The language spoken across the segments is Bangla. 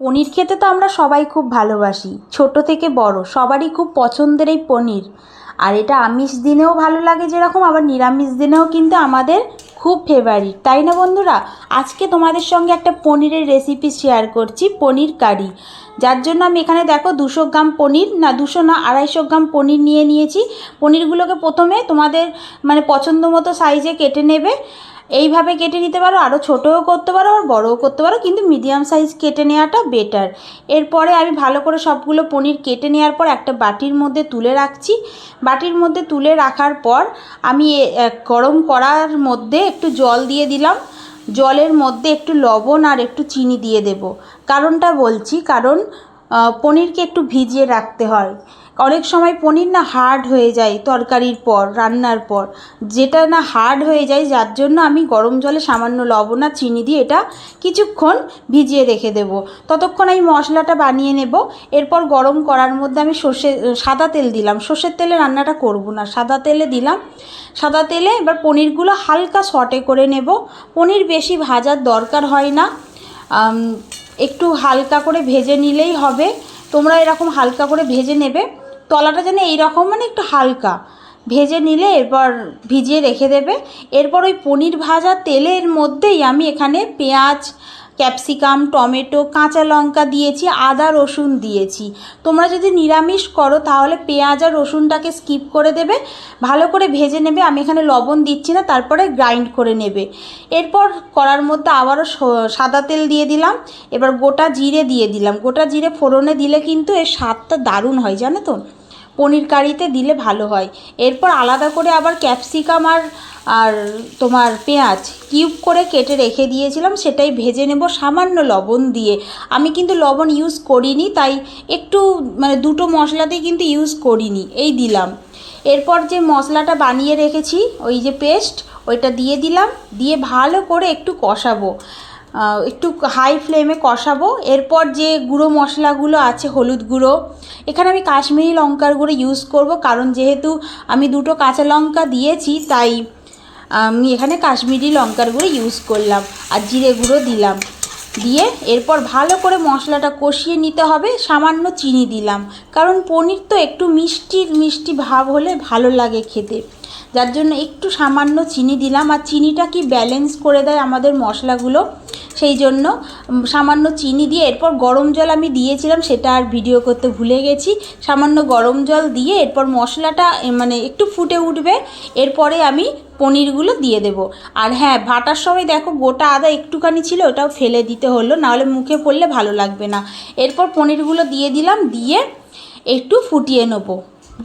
পনির খেতে তো আমরা সবাই খুব ভালোবাসি। ছোট থেকে বড়, সবারই খুব পছন্দের এই পনির। আর এটা আমিষ দিনেও ভালো লাগে যেরকম, আবার নিরামিষ দিনেও কিন্তু আমাদের খুব ফেভারিট তাই না বন্ধুরা? আজকে তোমাদের সঙ্গে একটা পনিরের রেসিপি শেয়ার করছি, পনির কারি। যার জন্য আমি এখানে দেখো দুশো গ্রাম পনির, না, দুশো না, আড়াইশো গ্রাম পনির নিয়ে নিয়েছি। পনিরগুলোকে প্রথমে তোমাদের মানে পছন্দ মতো সাইজে কেটে নেবে। এইভাবে কেটে নিতে পারো আরও ছোটোও করতে পারো আর বড়ও করতে পারো, কিন্তু মিডিয়াম সাইজ কেটে নেওয়াটা বেটার এরপরে আমি ভালো করে সবগুলো পনির কেটে নেওয়ার পর একটা বাটির মধ্যে তুলে রাখছি। বাটির মধ্যে তুলে রাখার পর আমি গরম করার মধ্যে একটু জল দিয়ে দিলাম। জলের মধ্যে একটু লবণ আর একটু চিনি দিয়ে দেব। কারণটা বলছি, কারণ পনিরকে একটু ভিজিয়ে রাখতে হয়। অনেক সময় পনির না হার্ড হয়ে যায় তরকারির পর, রান্নার পর। যেটা না হার্ড হয়ে যায়, যার জন্য আমি গরম জলে সামান্য লবণ আর চিনি দিয়ে এটা কিছুক্ষণ ভিজিয়ে রেখে দেবো। ততক্ষণ আমি মশলাটা বানিয়ে নেব। এরপর গরম করার মধ্যে আমি সর্ষে, সাদা তেল দিলাম। সর্ষের তেলে রান্নাটা করব না। সাদা তেলে দিলাম। সাদা তেলে এবার পনিরগুলো হালকা সটে করে নেব। পনির বেশি ভাজার দরকার হয় না। একটু হালকা করে ভেজে নিলেই হবে। তোমরা এরকম হালকা করে ভেজে নেবে। তলাটা যেন এইরকম মানে একটু হালকা। ভেজে নিলে এরপর ভিজিয়ে রেখে দেবে। এরপর ওই পনির ভাজা তেলের মধ্যেই আমি এখানে পেঁয়াজ, ক্যাপসিকাম, টমেটো, কাঁচা লঙ্কা দিয়েছি, আদা, রসুন দিয়েছি। তোমরা যদি নিরামিষ করো, তাহলে পেঁয়াজ আর রসুনটাকে স্কিপ করে দেবে। ভালো করে ভেজে নেবে। আমি এখানে লবণ দিচ্ছি না, তারপরে গ্রাইন্ড করে নেবে। এরপর করার মধ্যে আবারও সাদা তেল দিয়ে দিলাম। এবার গোটা জিরে দিয়ে দিলাম। গোটা জিরে ফোড়নে দিলে কিন্তু এর স্বাদটা দারুণ হয়, জানো তো? পনির কারিতে দিলে ভালো হয়। এরপর আলাদা করে আবার ক্যাপসিকাম আর আর তোমার পেঁয়াজ কিউব করে কেটে রেখে দিয়েছিলাম, সেটাই ভেজে নেব সামান্য লবণ দিয়ে। আমি কিন্তু লবণ ইউজ করিনি, তাই একটু মানে দুটো মশলাতেই কিন্তু ইউজ করিনি, এই দিলাম। এরপর যে মশলাটা বানিয়ে রেখেছি, ওই যে পেস্ট, ওইটা দিয়ে দিলাম, দিয়ে ভালো করে একটু কষাবো। একটু হাই ফ্লেমে কষাবো। এরপর যে গুঁড়ো মশলাগুলো আছে, হলুদ গুঁড়ো, এখানে আমি কাশ্মীরি লঙ্কার গুঁড়ো ইউজ করব। কারণ যেহেতু আমি দুটো কাঁচা লঙ্কা দিয়েছি, তাই আমি এখানে কাশ্মীরি লঙ্কার গুঁড়ো ইউজ করলাম আর জিরে গুঁড়ো দিলাম। দিয়ে এরপর ভালো করে মশলাটা কষিয়ে নিতে হবে। সামান্য চিনি দিলাম। কারণ পনির তো একটু মিষ্টির মিষ্টি ভাব হলে ভালো লাগে খেতে। যার জন্য একটু সামান্য চিনি দিলাম। আর চিনিটা কি ব্যালেন্স করে দেয় আমাদের মশলাগুলো? সেই জন্য সামান্য চিনি দিয়ে এরপর গরম জল আমি দিয়েছিলাম, সেটা আর ভিডিও করতে ভুলে গেছি। সামান্য গরম জল দিয়ে এরপর মশলাটা মানে একটু ফুটে উঠবে, এরপরে আমি পনিরগুলো দিয়ে দেব। আর হ্যাঁ ভাটার সময় দেখো গোটা আদা একটুখানি ছিল, ওটাও ফেলে দিতে হলো, নাহলে মুখে পড়লে ভালো লাগবে না। এরপর পনিরগুলো দিয়ে দিলাম, দিয়ে একটু ফুটিয়ে নেব।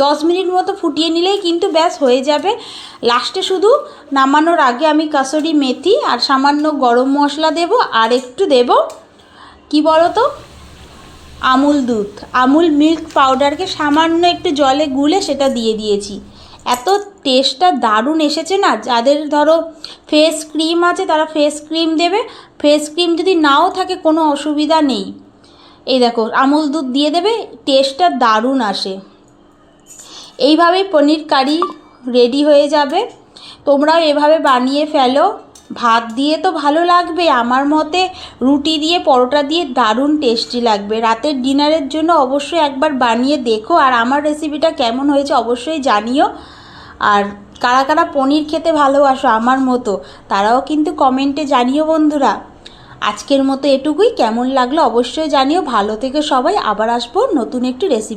দশ মিনিট মতো ফুটিয়ে নিলেই কিন্তু ব্যাস হয়ে যাবে। লাস্টে শুধু নামানোর আগে আমি কাসরি মেথি আর সামান্য গরম মশলা দেব আর একটু দেব, কি বলো তো আমুল দুধ। আমুল মিল্ক পাউডারকে সামান্য একটু জলে গুলে সেটা দিয়ে দিয়েছি। এত টেস্টটা দারুণ এসেছে না? যাদের ধরো ফেস ক্রিম আছে তারা ফেস ক্রিম দেবে। ফেস ক্রিম যদি নাও থাকে কোনো অসুবিধা নেই। এই দেখো, আমুল দুধ দিয়ে দেবে টেস্টটা দারুণ আসে। এইভাবেই পনির কারি রেডি হয়ে যাবে। তোমরাও এভাবে বানিয়ে ফেলো। ভাত দিয়ে তো ভালো লাগবে। আমার মতে রুটি দিয়ে, পরোটা দিয়ে দারুণ টেস্টি লাগবে। রাতের ডিনারের জন্য অবশ্যই একবার বানিয়ে দেখো। আর আমার রেসিপিটা কেমন হয়েছে অবশ্যই জানিও। আর কারা কারা পনির খেতে ভালোবাসো আমার মতো, তারাও কিন্তু কমেন্টে জানিও বন্ধুরা। আজকের মতো এটুকুই। কেমন লাগল অবশ্যই জানিও। ভালো থেকে সবাই। আবার আসব নতুন একটি রেসিপি